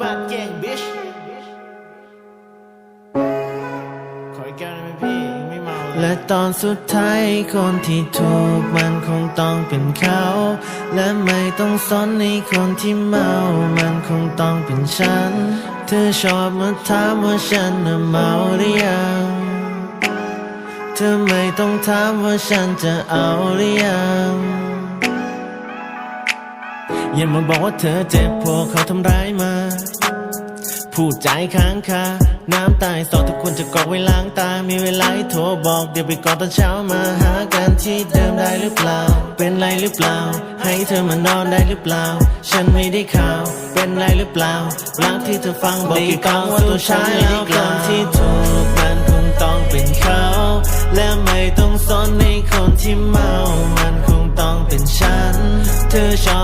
bad gang bitch และตอนสุดท้ายคนที่ถูกมันคงต้องเป็นเขา และไม่ต้องสนในคนที่เมา มันคงต้องเป็นฉัน เธอชอบมาถามว่าฉันน่ะเมาหรือยัง เธอไม่ต้องถามว่าฉันจะเอาหรือยัง อย่ามาบอกว่าเธอเจ็บเพราะเขาทำร้ายมา พูดใจค้างคาน้ำตายสอทุกคนจะกอกไว้ล้างตา มีเวลาให้โทรบอก เดี๋ยวไปกอนตอนเช้ามาหากันที่เดิมได้หรือเปล่า เป็นไรหรือเปล่า ให้เธอมานอนได้หรือเปล่า ฉันไม่ได้ข่าว เป็นไรหรือเปล่ารักที่เธอฟังบอกกี่ครั้งว่าตัวฉันไม่ได้กล่าวที่ถูกมันคงต้องเป็นเขา และไม่ต้องสนในคนที่เมา มันคงต้องเป็นฉัน เธอชอบ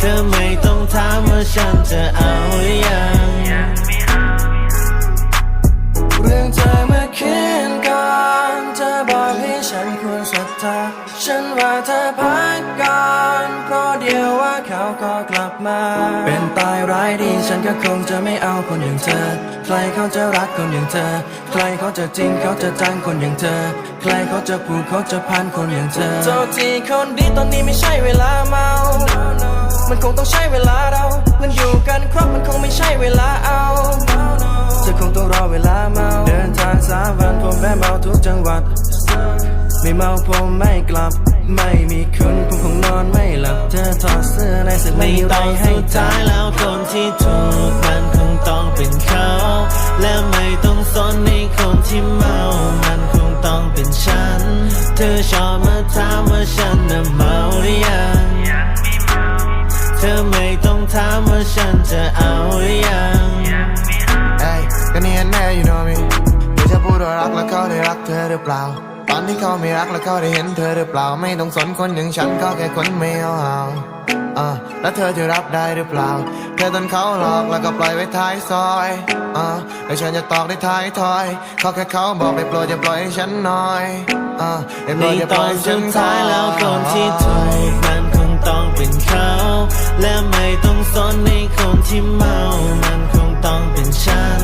เธอไม่ต้องถามว่าฉันจะเอาหรือยังเรื่องเธอเมื่อคืนก่อนเธอบอกให้ฉันควรศรัทธาฉันว่าเธอพักก่อนเพราะเดียวว่าเขาก็กลับมา เป็นตายร้ายดีฉันก็คงจะไม่เอาคนอย่างเธอ ใครเขาจะรักคนอย่างเธอ ใครเขาจะจริงเขาจะจังคนอย่างเธอ ใครเขาจะผูกเขาจะพันคนอย่างเธอโทษทีคนดีตอนนี้ไม่ใช่เวลาเมา มันคงต้องใช้เวลาเรามันอยู่กันครบมันคงไม่ใช่เวลาเอาเธอคงต้องรอเวลาเมา เดินทางสามวันผมแวะเมาทุกจังหวัด ไม่เมาผมไม่กลับ ไม่มีคุณผมคงนอนไม่หลับ เธอถอดเสื้อในเสร็จไม่มีตไรอนให้สุดจัท้ายแล้วคนที่ถูกมันคงต้องเป็นเขา และไม่ต้องสนในคนที่เมา มันคงต้องเป็นฉัน เธอชอบมาถามว่าฉันน่ะเมาหรือยัง เธอไม่ต้องถามว่าฉันจะเอาหรือยังเอ้ยก็เนียนแน่อยู่ know me เดี๋ยวจะพูดว่ารักแล้วเขาได้รักเธอหรือเปล่า ตอนที่เขาไม่รักแล้วเขาได้เห็นเธอหรือเปล่า ไม่ต้องสนคนอย่างฉันเขาแค่คนไม่เอาเอาอ่าแล้วเธอจะรับได้หรือเปล่า เธอโดนเขาหลอกแล้วก็ปล่อยไว้ท้ายซอยอ่าแล้วฉันจะตอกได้ท้ายถอยเขาแค่เขาบอกได้โปรดอย่าปล่อยให้ฉันหน่อยอ่าได้โปในรดอย่าปล่อยฉันท้ายแล้วคนที่ถูก ไม่อนในคนที่เมา มันคงต้องเป็นฉัน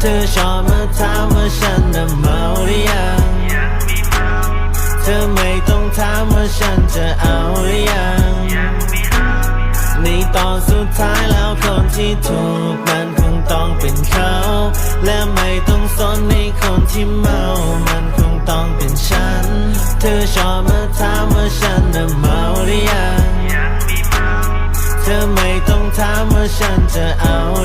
เธอชอบมาถามว่าฉันน่ะเมาหรือยังเธอไม่ต้องถามว่าฉันจะเอาหรือยังในตอนสุดท้ายแล้วคนที่ถูกมันคงต้องเป็นเขา และไม่ต้องสนในคนที่เมา มันคงต้องเป็นฉัน เธอชอบมาถามว่าฉันน่ะเมาหรือยังเธอไม่ต้อง ถามว่าฉันจะเอาห